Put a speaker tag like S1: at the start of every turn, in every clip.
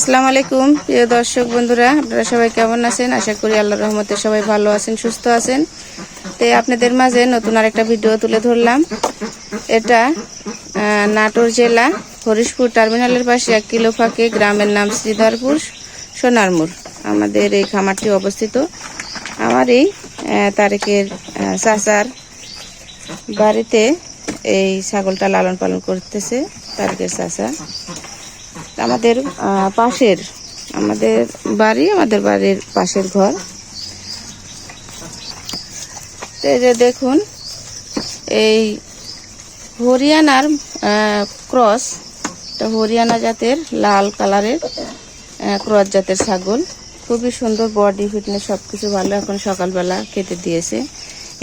S1: আসসালামু আলাইকুম, প্রিয় দর্শক বন্ধুরা, আপনারা সবাই কেমন আছেন? আশা করি আল্লাহর রহমতে সবাই ভালো আছেন, সুস্থ আছেন। তো আপনাদের মাঝে নতুন আরেকটা ভিডিও তুলে ধরলাম। এটা নাটোর জেলা, হরিশপুর টার্মিনালের পাশে এক কিলো ফাঁকে গ্রামের নাম শ্রীধরপুর, সোনারমুর। আমাদের এই খামারটি অবস্থিত। আমার এই তারেকের চাচার বাড়িতে এই ছাগলটা লালন পালন করতেছে, তারেকের চাচা। আমাদের পাশের, আমাদের বাড়ি, আমাদের বাড়ির পাশের ঘর। এই যে দেখুন, এই হরিয়ানার ক্রস হরিয়ানা জাতের লাল কালারের ক্রস জাতের ছাগল। খুবই সুন্দর বডি ফিটনেস সব কিছু ভালো এখন সকালবেলা কেটে দিয়েছে।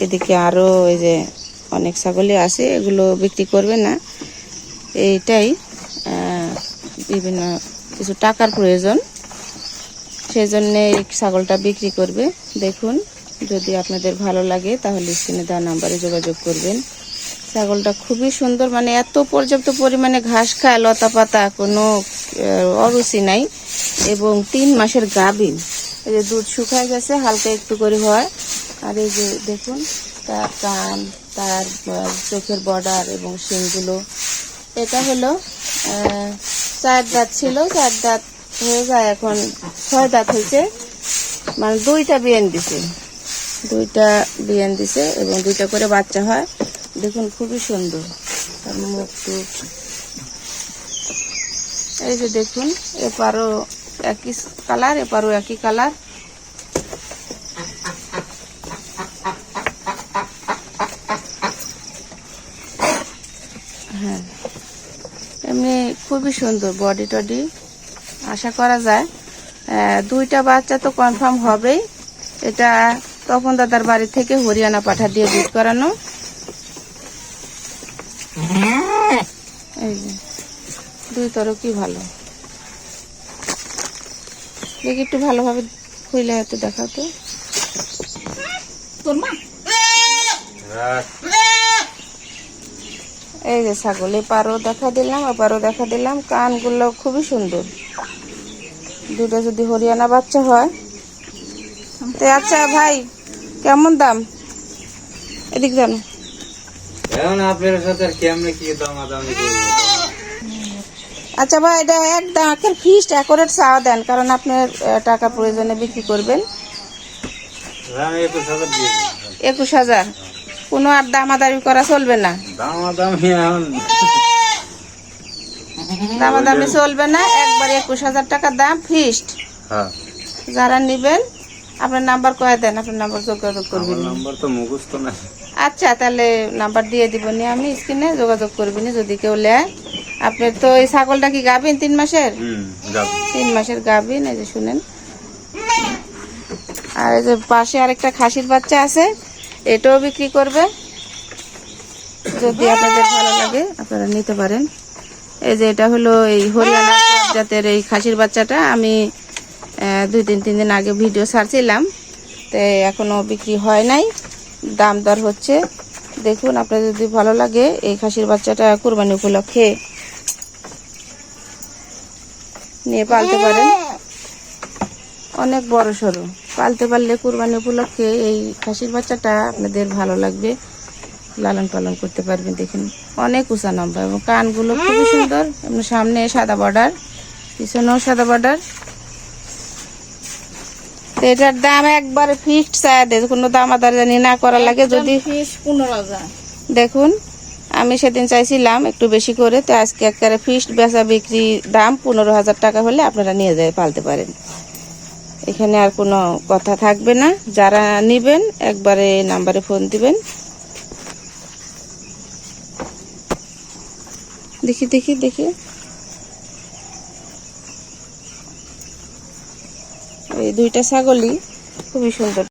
S1: এদিকে আরও এই যে অনেক ছাগলই আছে, এগুলো বিক্রি করবে না। এইটাই। বিভিন্ন কিছু টাকার প্রয়োজন। সেই জন্যে এই ছাগলটা বিক্রি করবে। দেখুন, যদি আপনাদের ভালো লাগে, তাহলে স্ক্রিনে দেওয়া নাম্বারে যোগাযোগ করবেন। ছাগলটা খুবই সুন্দর মানে এত পর্যাপ্ত পরিমাণে ঘাস খায় লতা পাতা কোনো অরুচি নাই। এবং তিন মাসের গাভিন এই যে দুধ শুকায় গেছে, হালকা একটু করে হয়। আর এই যে দেখুন, তার কান, তার চোখের বর্ডার এবং শিংগুলো। এটা হলো চার দাঁত ছিল, চার দাঁত হয়ে যায় এখন, ছয় দাঁত হয়েছে। মানে দুইটা বিয়ান দিছে। দুইটা বিয়ান দিছে এবং দুইটা করে বাচ্চা হয়। দেখুন, খুবই সুন্দর। তার মুখ টুক এই যে দেখুন, এপারও একই কালার এপারও একই কালার হ্যাঁ এমনি খুবই সুন্দর বডি টডি আশা করা যায় দুইটা বাচ্চা তো কনফার্ম হবেই। এটা তপন দাদার বাড়ি থেকে হরিয়ানা পাঠা দিয়ে দুধ করানো। এই যে দুই তরফই ভালো। দেখি একটু ভালোভাবে খুইলে একটু দেখাও তো। এই যে ছাগল এপারও দেখা দিলাম এপারও দেখা দিলাম। কানগুলো খুবই সুন্দর। দুটো যদি হরিয়ানা বাচ্চা হয়। তো আচ্ছা ভাই কেমন দাম? এদিক জানো
S2: এখন আপনার সাথে কেমনে কি দামাদামি করব
S1: আচ্ছা ভাই এটা একদম আখের ফিস্ট অ্যাকোরেট চাওয়া দেন কারণ আপনার টাকা প্রয়োজনে বিক্রি করবেন।
S2: একুশ হাজার।
S1: কোনো আর দামাদামি করা চলবে না।
S2: দামাদামি
S1: দামাদামি চলবে না একবার একুশ হাজার টাকা দাম ফিস্ট
S2: হ্যাঁ।
S1: যারা নেবেন আপনার নাম্বার কয়ে দেন আপনার নাম্বার যোগাযোগ করবেন।
S2: নাম্বার তো মুখস্থ না
S1: আচ্ছা তাহলে নাম্বার দিয়ে দিবনি আমি স্ক্রিনে যোগাযোগ করবেনি যদি কেউ নেয়। আপনার তো এই ছাগলটা কি গাবেন তিন মাসের? তিন মাসের গাভিন এই যে শুনেন। আর এই যে পাশে আরেকটা খাসির বাচ্চা আছে এটাও বিক্রি করবে। যদি আপনাদের ভালো লাগে, আপনারা নিতে পারেন। এই যে এটা হলো এই হরিয়ানা জাতের এই খাসির বাচ্চাটা। আমি দুই তিন তিন দিন আগে ভিডিও ছাড়ছিলাম। তো এখনও বিক্রি হয় নাই। দাম দর হচ্ছে। দেখুন, আপনার যদি ভালো লাগে, এই খাসির বাচ্চাটা কুরবানি উপলক্ষে নিয়ে পালতে পারেন। অনেক বড় সড়ো পালতে পারলে কুরবানি উপলক্ষে এই খাসির বাচ্চাটা আপনাদের ভালো লাগবে। লালন পালন করতে পারবেন দেখুন। অনেক উঁচা লম্বা এবং কানগুলো খুবই সুন্দর। এবং সামনে সাদা বর্ডার পিছনেও সাদা বর্ডার। তো এটার দাম একবারে ফিক্সড চায় কোনো দাম আদার জানি না করা লাগে। যদি দেখুন আমি সেদিন চাইছিলাম একটু বেশি করে। তো আজকে একেবারে ফিক্সড বেচা বিক্রি দাম পনেরো হাজার টাকা হলে আপনারা নিয়ে যায় পালতে পারেন। এখানে আর কোনো কথা থাকবে না। যারা নেবেন, একবারে নাম্বারে ফোন দিবেন। দেখি দেখি দেখি। এই দুইটা ছাগলই খুবই সুন্দর।